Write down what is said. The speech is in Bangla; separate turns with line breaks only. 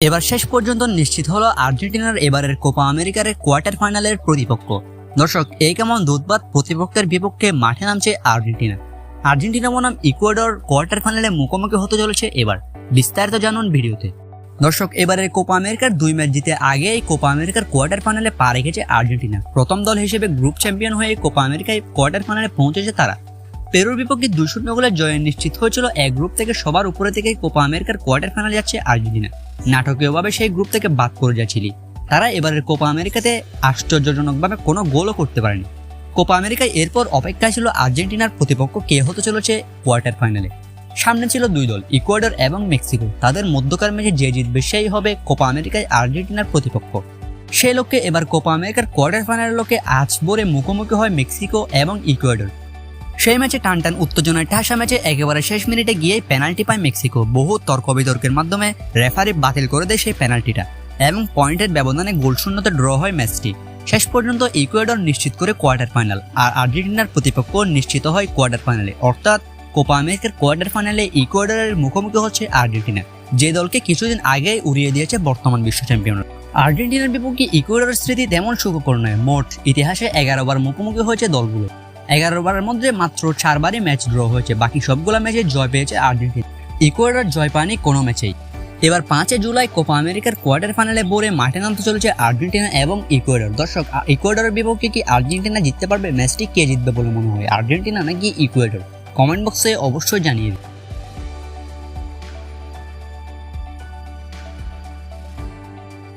এবার শেষ পর্যন্ত নিশ্চিত হলো আর্জেন্টিনার এবারের কোপা আমেরিকার কোয়ার্টার ফাইনালের প্রতিপক্ষ। দর্শক, এই কেমন দুধবাদ প্রতিপক্ষের বিপক্ষে মাঠে নামছে আর্জেন্টিনা। আর্জেন্টিনা বনাম ইকুয়েডর কোয়ার্টার ফাইনালে মুখোমুখি হতে চলেছে এবার। বিস্তারিত জানুন ভিডিওতে। দর্শক, এবারের কোপা আমেরিকার দুই ম্যাচ জিতে আগে এই কোপা আমেরিকার কোয়ার্টার ফাইনালে পা রেখেছে আর্জেন্টিনা। প্রথম দল হিসেবে গ্রুপ চ্যাম্পিয়ন হয়ে কোপা আমেরিকায় কোয়ার্টার ফাইনালে পৌঁছেছে তারা। পেরুর বিপক্ষে দুই শূন্য গোলে জয় নিশ্চিত হয়েছিল এক গ্রুপ থেকে সবার উপরে থেকে কোপা আমেরিকার কোয়ার্টার ফাইনালে যাচ্ছে আর্জেন্টিনা। নাটকীয়ভাবে সেই গ্রুপ থেকে বাদ করে যাচ্ছিলি। তারা এবারের কোপা আমেরিকাতে আশ্চর্যজনকভাবে কোনো গোলও করতে পারেনি। কোপা আমেরিকায় এরপর অপেক্ষায় ছিল আর্জেন্টিনার প্রতিপক্ষ কে হতে চলেছে কোয়ার্টার ফাইনালে। সামনে ছিল দুই দল, ইকুয়েডর এবং মেক্সিকো। তাদের মধ্যকার ম্যাচে যে জিতবে সেই হবে কোপা আমেরিকায় আর্জেন্টিনার প্রতিপক্ষ। সেই লক্ষ্যে এবার কোপা আমেরিকার কোয়ার্টার ফাইনালের লক্ষ্যে আজ ভোরে মুখোমুখি হয় মেক্সিকো এবং ইকুয়েডর। সেই ম্যাচে টান টান উত্তেজনায় ঠাসা ম্যাচে একেবারে শেষ মিনিটে গিয়ে পেনাল্টি পায় মেক্সিকো। বহু তর্ক বিতর্কের মাধ্যমে রেফারি বাতিল করে দেয় সেই পেনাল্টিটা এবং পয়েন্টের ব্যবধানে গোল শূন্যতে ড্র হয় ম্যাচটি। শেষ পর্যন্ত ইকুয়েডর নিশ্চিত করে কোয়ার্টার ফাইনাল আর আর্জেন্টিনার প্রতিপক্ষ নিশ্চিত হয় কোয়ার্টার ফাইনালে। অর্থাৎ কোপা আমেরিকার কোয়ার্টার ফাইনালে ইকুয়েডরের মুখোমুখি হচ্ছে আর্জেন্টিনা। যে দলকে কিছুদিন আগে উড়িয়ে দিয়েছে বর্তমান বিশ্ব চ্যাম্পিয়ন আর্জেন্টিনার বিপক্ষে ইকুয়েডরের স্মৃতি তেমন সুখকর নয়, মোট ইতিহাসে এগারো বার মুখোমুখি হয়েছে দলগুলো। এগারো বারের মধ্যে মাত্র চারবারই ম্যাচ ড্র হয়েছে। বাকি সবগুলো ম্যাচে জয় পেয়েছে আর্জেন্টিনা। ইকুয়েডর জয় পায়নি কোনো ম্যাচেই। এবার পাঁচে জুলাই কোপা আমেরিকার কোয়ার্টার ফাইনালে বোরে মাঠে নামতে চলেছে আর্জেন্টিনা এবং ইকুয়েডর। দর্শক ইকুয়েডরের বিপক্ষে কি আর্জেন্টিনা জিততে পারবে? ম্যাচটি কে জিতবে বলে মনে হয়? আর্জেন্টিনা নাকি ইকুয়েডর? কমেন্ট বক্সে অবশ্যই জানিয়ে